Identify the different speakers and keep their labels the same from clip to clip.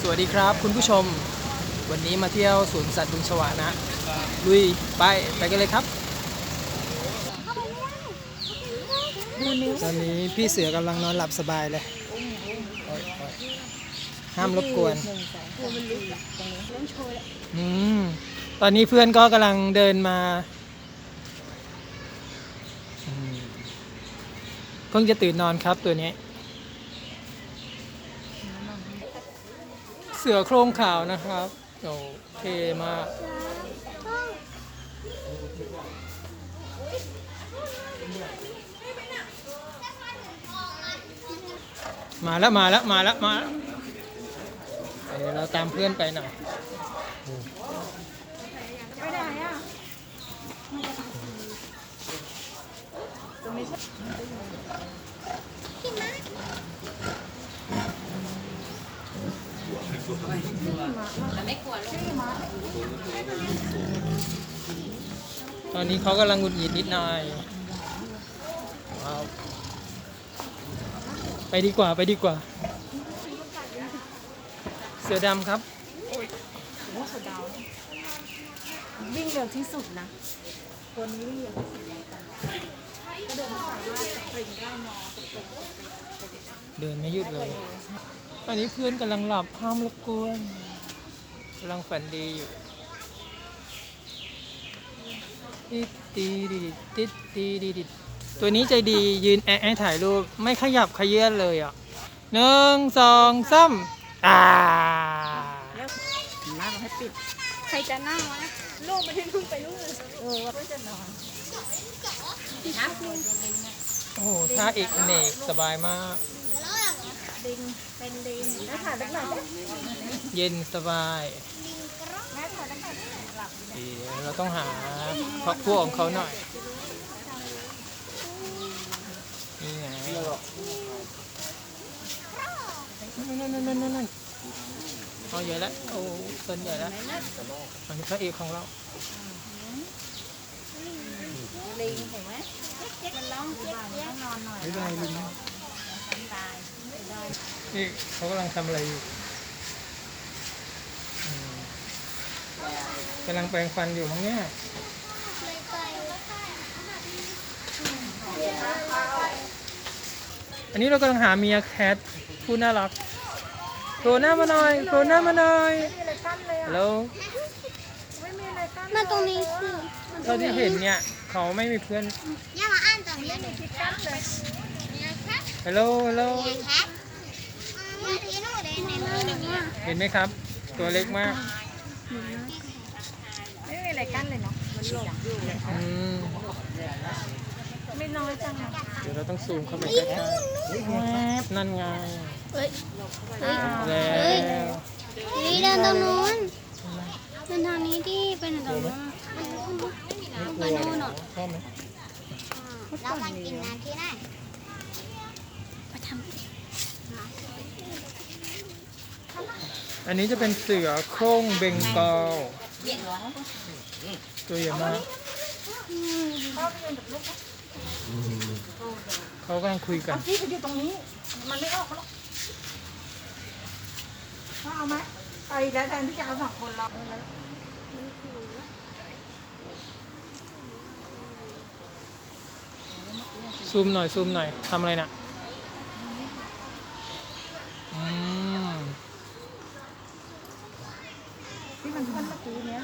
Speaker 1: สวัสดีครับคุณผู้ชม วันนี้มาเที่ยวสวนสัตว์บึงฉวานะ ลุยไปไปกันเลยครับ ตอนนี้พี่เสือกำลังนอนหลับสบายเลย ห้ามรบกวนอืมตอนนี้เพื่อนก็กำลังเดินมา เพิ่งจะตื่นนอนครับตัวนี้ เสือโครงขาวนะครับโอเคมากมาแล้วมาแล้วมาแล้วมาเดี๋ยวเราตามเพื่อนไปหน่อย อนนี้เขากำลังหงุดหงิดนิดหน่อยว้าวไปดีกว่าไปดีกว่า เสือดำครับ
Speaker 2: วิ่งเร็วที่สุดนะตัวนี้วิ่งเร็วที่สุดก็เดินสามารถสปริงได้เนอะ
Speaker 1: เดินไม่หยุดเลย ตอนนี้เพื่อนกำลังหลับห้ามรบกวนกำลังฝันดีอยู่ ติดตีดิติดตีดิดิตัวนี้ใจดียืนแอะให้ถ่ายรูปไม่ขยับขยื่นเลยอะหนึ่งสองสามอ่า
Speaker 2: มาเราให้ปิด
Speaker 3: ใครจะนั่งวะลูกไมันให้ลูกไปลูก
Speaker 2: เออว่าจะนอน
Speaker 3: น้ำคุณ
Speaker 1: โอ้โหท่าเอกเนกสบายมาก
Speaker 3: ดินเป็นดิน
Speaker 2: แล้วถ่ายได้ไหม
Speaker 1: เย็นสบาย
Speaker 3: แม่ถอดตั้งแต่
Speaker 1: ดีเราต้องหาพักพวกของเขาหน่อย นี่ไงนั่นนั่นนั่นนั่นเอาใหญ่แล้วโอ้ต้นใหญ่แล้วอันนี้พระเอกของเรา
Speaker 3: ลิงเห็นไหมมันร้องเจี๊ยบเจี๊ยบนอนหน่อย
Speaker 1: ไม่เป็นไรลิงนี่เขากำลังทำอะไรอยู่อืม กำลังแปรงฟันอยู่มั้งเนี่ยอันนี้เรากำลังหาเมียแคทผู้น่ารักโผล่หน้ามาหน่อยโผล่หน้ามาหน่อย
Speaker 2: ไม่มีอะไรกั้นเลยอะ
Speaker 1: แล้ว
Speaker 2: ไม่มีอะไรกั้น
Speaker 3: มาตรงนี้สิ
Speaker 1: เท่าที่เห็นเนี่ยเขาไม่มีเพื่อน
Speaker 3: ย่ามาอ่านตรงนี้หน่อย
Speaker 2: ที่กั้นเลย
Speaker 1: ฮัลโหลฮัลโหล
Speaker 3: แคทว่าที่นู่นเลยในมือเนี่ย
Speaker 1: เห็นไหมครับ ตัวเล็กมาก
Speaker 2: ไม่มีอะไรกั้นเลยเนาะ มันหลบอยู่
Speaker 1: อืม
Speaker 2: ไม่น้อยจังอะ
Speaker 1: เดี๋ยวเราต้องซูมเข้าไปใกล้ๆแวบนั่นไง
Speaker 3: เฮ้ย เฮ้ย
Speaker 1: แล้ว
Speaker 3: นี่เดินตรงนู้นเดินทางนี้ที่เป็นตรงนู้นไปนู่นหน่อย
Speaker 1: ชอบไหม
Speaker 3: แล้วมันกินน้ำที่ไหนไปท
Speaker 1: อันนี้จะเป็นเสือโคร่งเบงกอล ตัวใหญ่มากเขากำลังคุยกัน
Speaker 2: ที่ไปอยู่ตรงนี้ มันไม่ออกหรอกถ้าเอาไหมไปแล้วแทนที่จะเอาสองคนเรา
Speaker 1: ซูมหน่อยซูมหน่อยทำอะไรน่ะอืม
Speaker 2: ที่มันขึ้นเมื่อกี้เนี้ย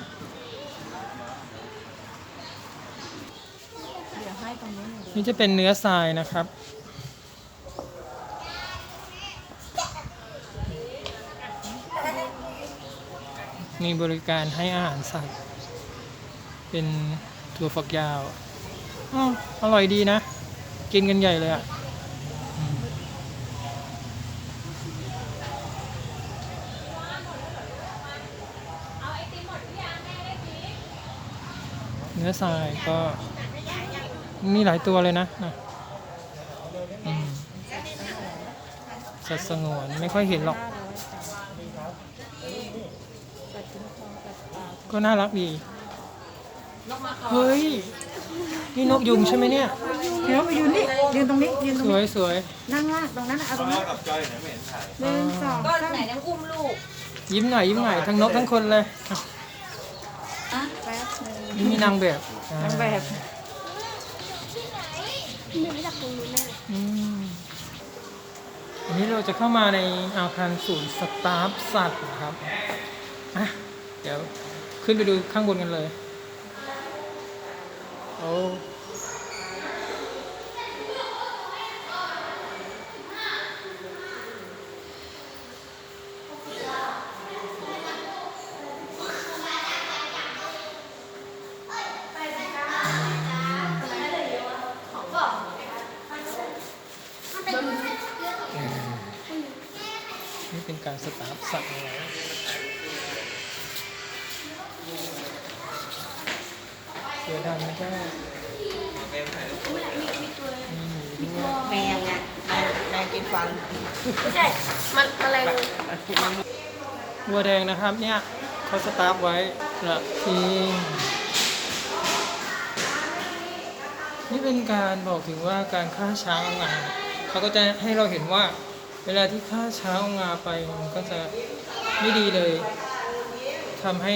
Speaker 2: เดี๋ยวให้ตรง นี่
Speaker 1: จะเป็นเนื้อทรายนะครับ มีบริการให้อาหารสัตว์ เป็นถั่วฝักยาวออร่อยดีนะ กินกันใหญ่เลยอะเนื้อทรายก็ มีหลายตัวเลยนะนะอืมสัตว์สงวนไม่ค่อยเห็นหรอก ก็น่ารักดี เฮ้ย นี่นกยุงใช่ไหมเนี่ย
Speaker 2: เดี๋ยวไปยืนนี่ยืนตรงนี้ยืนตร
Speaker 1: ส
Speaker 2: ง
Speaker 1: วย
Speaker 2: นี้
Speaker 1: สวย
Speaker 2: นั่งล่างตรงนั้นน่ะเอาตรงนั้นหนึ่งสอง
Speaker 4: ก็
Speaker 2: สาม
Speaker 4: ไหนน้ำอุ้มลูก
Speaker 1: ยิ้มหน่อยยิ้มหน่อยทั้งนกทั้งคนเลยอะ
Speaker 2: อะแป๊บนึง
Speaker 1: นี่มีนางแบบอ่า นา
Speaker 2: งแบบ
Speaker 3: ไม่รู้จักตรงนี้แน่เลย
Speaker 1: อืมอันนี้เราจะเข้ามาในอาคารศูนย์สตาฟสัตว์นะครับอะเดี๋ยวขึ้นไปดูข้างบนกันเลย โอ้นี่ เป็นการสตาฟสัตว์เอาไว้เสือดำก็นี่ด้วย
Speaker 2: แมงอะแมงแมงกินฟัน
Speaker 3: ไม่ใช่ มันอะไร
Speaker 1: วัวแดงนะครับเนี่ยเขาสตาฟไว้ละทีนี่เป็นการบอกถึงว่าการฆ่าช้างเอางาเขาก็จะให้เราเห็นว่า เวลาที่ฆ่าเช้างาไปมันก็จะไม่ดีเลยทำให้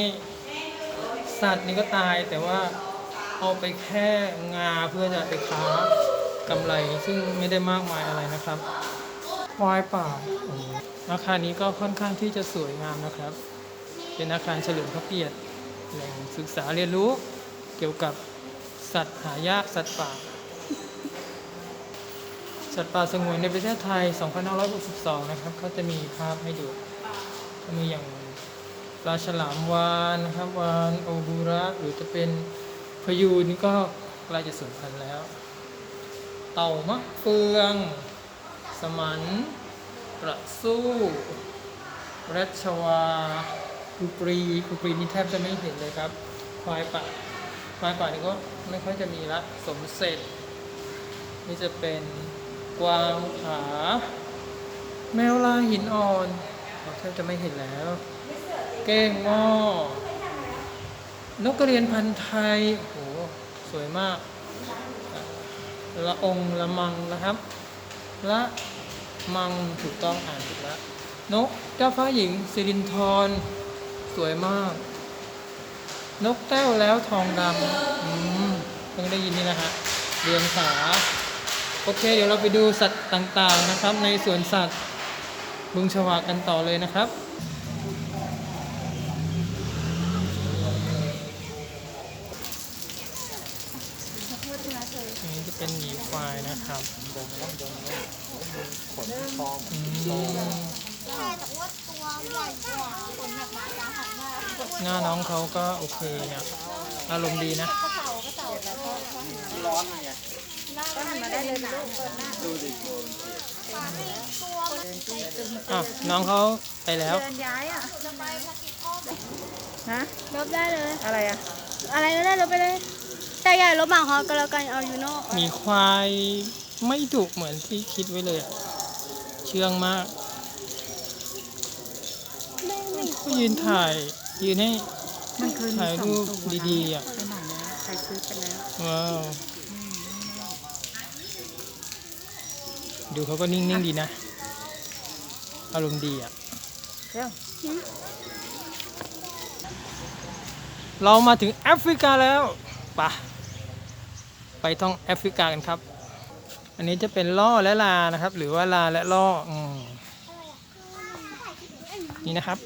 Speaker 1: สัตว์นี่ก็ตายแต่ว่าเอาไปแค่งาเพื่อจะไปค้ากำไรซึ่งไม่ได้มากมายอะไรนะครับควายป่าอาคารนี้ก็ค่อนข้างที่จะสวยงามนะครับ เป็นอาคารเฉลิมพระเกียรติแหล่งศึกษาเรียนรู้เกี่ยวกับสัตว์หายากสัตว์ป่า สัตว์ป่าสงวนในประเทศไทย 2562 นะครับเขาจะมีภาพให้ดูมีอย่างปลาฉลามวานนะครับวานโอบูระหรือจะเป็นพยูนนี่ก็ใกล้จะสูญพันธุ์แล้ว เต่ามะเฟือง สมันประสู้รัชวากุปรีกุปรีนี่แทบจะไม่เห็นเลยครับ ควายป่าควายป่านี่ก็ไม่ค่อยจะมีละสมเสร็จนี่จะเป็น กวางผา แมวลายหินอ่อนเราแทบจะไม่เห็นแล้ว เก้งง้อนกกระเรียนพันธุ์ไทยโอ้โหสวยมาก ละองละมังนะครับ ละมังถูกต้องอ่านถูกแล้วนกเจ้าฟ้าหญิงสิรินทรสวยมาก นกแต้วแล้วทองดำอืมเพิ่งได้ยินนี่นะฮะเรียงสา โอเค เดี๋ยวเราไปดูสัตว์ต่างๆนะครับ ในสวนสัตว์บึงฉวากกันต่อเลยนะครับนี่จะเป็นหมีควายนะครับอืม
Speaker 3: แต่ว่าตัวใหญ่กว่าขนแบบมหางมาก
Speaker 1: หน้าน้องเขาก็โอเคนะ อารมณ์ดีนะ
Speaker 2: ร้อนไง ก็หันมาได้เลยนะดูดิ
Speaker 1: อะน้องเขาไปแล้ว
Speaker 2: เดินย้ายอะฮะ
Speaker 3: ลบได้เลย
Speaker 2: อะไรอะ
Speaker 3: อะไรก็ได้ลบไปเลย แต่อย่าลบหมาฮอก็แล้วกันเอาอยู่นอก
Speaker 1: หมีควายไม่ดุเหมือนที่คิดไว้เลยอะเชื่องมาก
Speaker 3: ไม่ไม่
Speaker 1: ก็ยืนถ่าย ยืนให้
Speaker 2: มันเคยมี
Speaker 1: ถ่าย
Speaker 2: สอง
Speaker 1: รูป
Speaker 2: ตัว
Speaker 1: ดีๆอะ
Speaker 2: ไปไหนแล้วใครซื้อไปแล้ว
Speaker 1: ว้าว ดูเขาก็นิ่งๆดีนะ อารมณ์ดีอะ
Speaker 2: เร็ว
Speaker 1: เรามาถึงแอฟริกาแล้วไปะไปท่องแอฟริกากันครับ อันนี้จะเป็นล่อและลานะครับ หรือว่าลาและล่ออมนี่นะครับ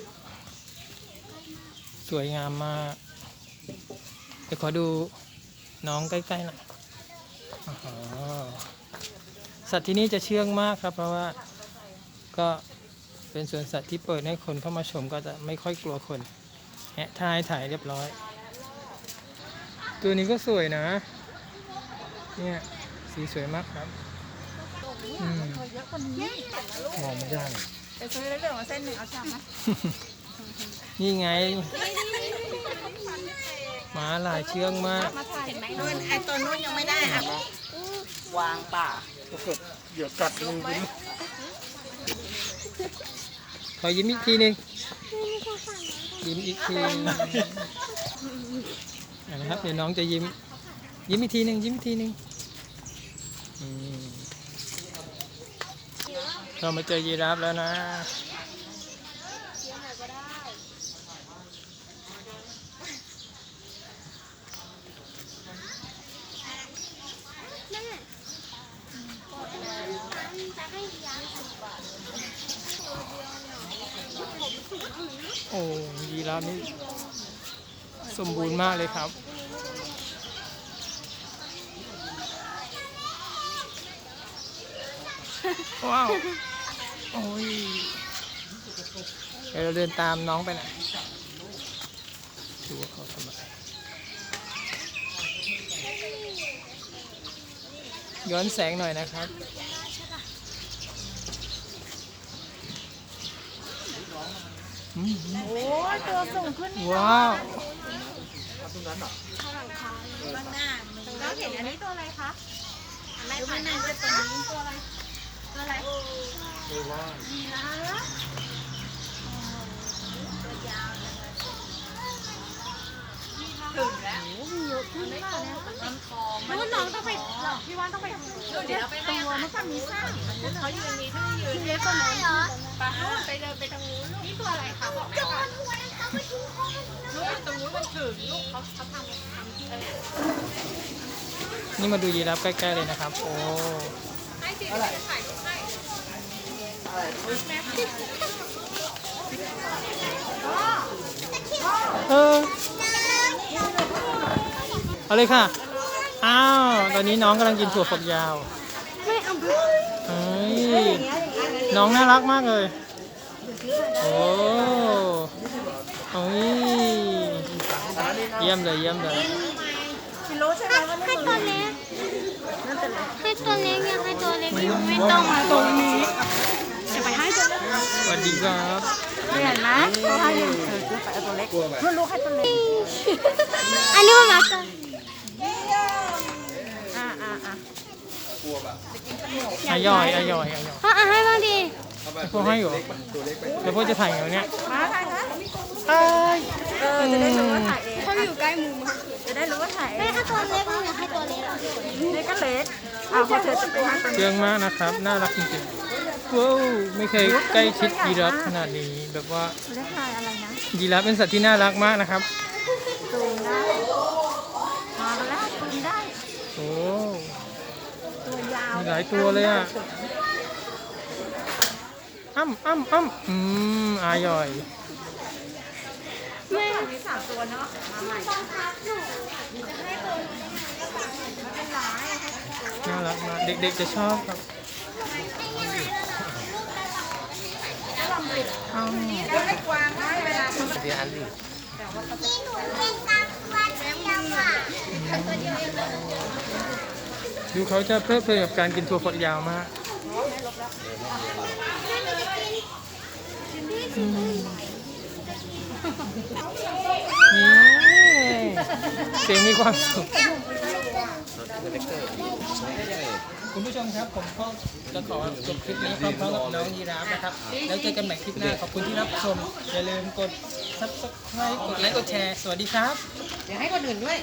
Speaker 1: สวยงามมากเดี๋ยวขอดูน้องใกล้ๆหน่อยอ๋อ สัตว์ที่นี่จะเชื่องมากครับ เพราะว่าก็เป็นสวนสัตว์ที่เปิดให้คนเข้ามาชมก็จะไม่ค่อยกลัวคนแฮะถ่ายถ่ายเรียบร้อย ตัวนี้ก็สวยนะ เนี่ยสีสวยมากครับอืม
Speaker 2: อะกว่านี้
Speaker 1: มองไม่ได้
Speaker 2: ไปซื้อแล้วเหลือมาเส้นหนึ่งเอาชามไหม
Speaker 1: นี่ไงหมาลายเชื่องมาก
Speaker 2: มาถ่ายนู่นไอตัวนู้นยังไม่ได้อะวางป่า
Speaker 1: เดี๋ยวกัดมือคุณขอยิ้มอีกทีหนึ่งยิ้มอีกทีนะครับเดี๋ยวน้องจะยิ้ม ยิ้มอีกทีหนึ่งยิ้มอีกทีหนึ่งเรามาเจอยีราฟแล้วนะ อ้ยีราฟนี่สมบูรณ์มากเลยครับ ว้าว โอ้ยเดี๋ยวเราเดินตามน้องไปหนดูว่าเขาทำอะไรย้อนแสงหน่อยนะครับ อืม
Speaker 2: โอ้ยตัวสูงขึ้น
Speaker 1: ว้าว
Speaker 2: เราเห็นอันนี้ตัวอะไรคะไม่ผ่านนั่นจะตัวนี้ตัวอะไรตัวอะไรยีราฟถึงแล้วมีเยอะ ขึ้นมากเนี่ยมันน้องต้องไปพี่ว่านต้องไปเดี๋ยวไปตัวมันก็มีสร้างเขายืนมีที่ยืนเล็กกว่าน้องปะไปเดินไปทางนู้นนี่ตัวอะไรคะบอกไม่ก่อนลูกตรงนู้นมันถึงลูกเขาเขาทำทำที่อะไร
Speaker 1: นี่มาดูยีราฟใกล้ๆเลยนะครับ โอ้เออ เอาเลยค่ะ อ้าว ตอนนี้น้องกำลังกินถั่วฝักยาว
Speaker 3: ไม่เอาไป
Speaker 1: เฮ้ยน้องน่ารักมากเลย โอ้โอ้ยเยี่ยมเลยเยี่ยมเลย
Speaker 2: พี่รู้ใช่ไหมว่า
Speaker 3: ให้ตัวเล็กให้ตัวเล็กอยากให้ตัวเล็กไม่ต้องมาตรงนี้จะไปให้ตัวเล็ก
Speaker 1: สวัสดีครับ
Speaker 2: เห็นไหมเขาให้ยืนเออซื้อไปเอาตัวเล็กเพื่อนลูกให้ตัวเล็ก
Speaker 3: อันนี้มันมากัน
Speaker 2: อ่าอ่าอ่า
Speaker 1: อายอยอายอยอายอย
Speaker 3: อะให้บ้างดิ
Speaker 1: พวกให้อยู่เดี๋ยวพวกจะถ่ายอย่างเนี้ย
Speaker 2: มาใครคะ
Speaker 1: เอ้ย
Speaker 2: เออจะได้รู้ว่าถ่ายเอง
Speaker 3: เขาอยู่ใกล้มือมา
Speaker 2: จะได้รู้ว่าถ่ายเอ
Speaker 3: ไม่
Speaker 2: ง
Speaker 3: ให้ตัวเล็กอยากให้ตัวเล็ก
Speaker 2: นี่ก็เล็กอ่าพอเธอจะไปให้ตัว
Speaker 1: เชื่องมากนะครับ น่ารักจริงๆว้าวไม่เคยใกล้ชิดยีราฟขนาดนี้แบบว่า
Speaker 2: เล็กลายอะไรนะ
Speaker 1: ยีราฟเป็นสัตว์ที่น่ารักมากนะครับ
Speaker 2: ตูนได้มาแล้วตูนได้
Speaker 1: โอ้
Speaker 2: ตัวยาว
Speaker 1: มี หลายตัวเลยอะอ้ำอ้ำอ้ำอืมอายอย
Speaker 3: ไม่
Speaker 2: มีสามตัวเนาะมาใหม่
Speaker 1: น่ารักมากเด็กๆจะชอบครับอ้าว
Speaker 2: ให้กวางให้เวลาเขา
Speaker 3: ที่หนูเป็นตาวันเดียวอะ
Speaker 1: ดูเขาจะเพลิดเพลินกับการกินถั่วฝักยาวมากนี่เสียงมีความสุขคุณผู้ชมครับผมก็จะขอจบคลิปนี้พร้อมๆกับน้องยีราฟนะครับ แล้วเจอกันใหม่คลิปหน้า ขอบคุณที่รับชม อย่าลืมกด subscribe กดไลค์ กดแชร์ สวัสดีครับ
Speaker 2: เดี๋ยวให้คนอื่นด้วย